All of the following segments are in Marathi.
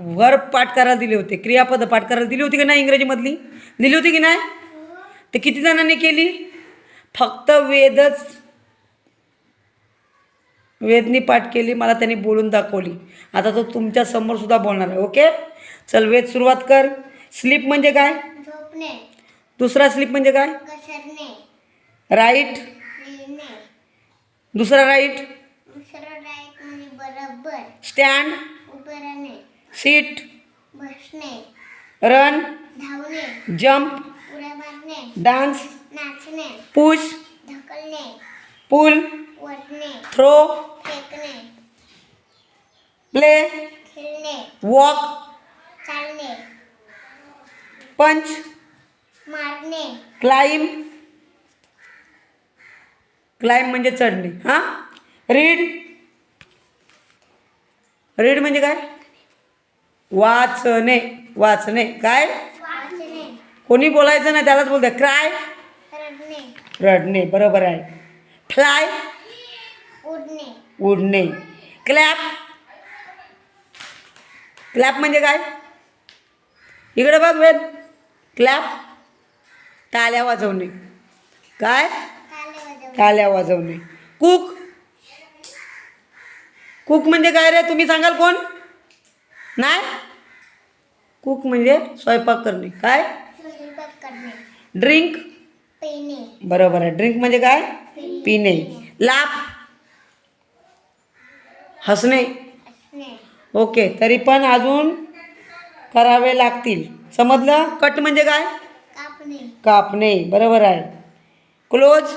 वर्ब पाठ करायला दिले होते. क्रियापद पाठ करायला दिली होती की नाही इंग्रजीमधली? दिली होती की नाही? ते किती जणांनी केली? फक्त वेदच वेदनी पाठ केली मला त्यांनी बोलून दाखवली. आता तो तुमच्यासमोर सुद्धा बोलणार आहे ओके? चल वेद सुरुवात कर. स्लीप म्हणजे काय? दुसरा स्लीप म्हणजे काय? राईट. दुसरा राईट म्हणजे बरोबर. स्टँड. सीट. बसणे. रन. धावणे. जम्प उड्या मारणे. डान्स. नाचणे. पुश. ढकलणे. पुल. वरणे थ्रो. फेकणे. प्ले. खेळणे. वॉक. चालणे. पंच. मारणे. क्लाइम. क्लाइम म्हणजे चढणे. हां? रीड. रीड म्हणजे काय? वाचणे वाचणे. काय? कोणी बोलायचं नाही त्यालाच बोलते. क्राय रडणे. बरोबर आहे. फ्लाय उडणे. क्लॅप क्लॅप म्हणजे काय? इकडे बघ वेद. क्लॅप टाळ्या वाजवणे. काय? टाळ्या वाजवणे. कुक कुक म्हणजे काय रे? तुम्ही सांगाल कोण? नाही? कुक म्हणजे स्वयंपाक करणे. काय? ड्रिंक बरोबर आहे. ड्रिंक म्हणजे काय? पिणे. लाप. हसणे. ओके तरी पण अजून करावे लागतील. समजलं? कट म्हणजे काय? कापणे. बरोबर आहे. क्लोज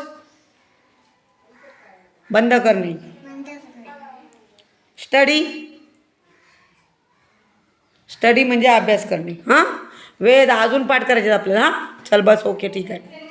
बंद करणे. स्टडी स्टडी म्हणजे अभ्यास करणे. हां? वेद अजून पाठ करायचे आपल्याला हां? चल बस ओके ठीक आहे.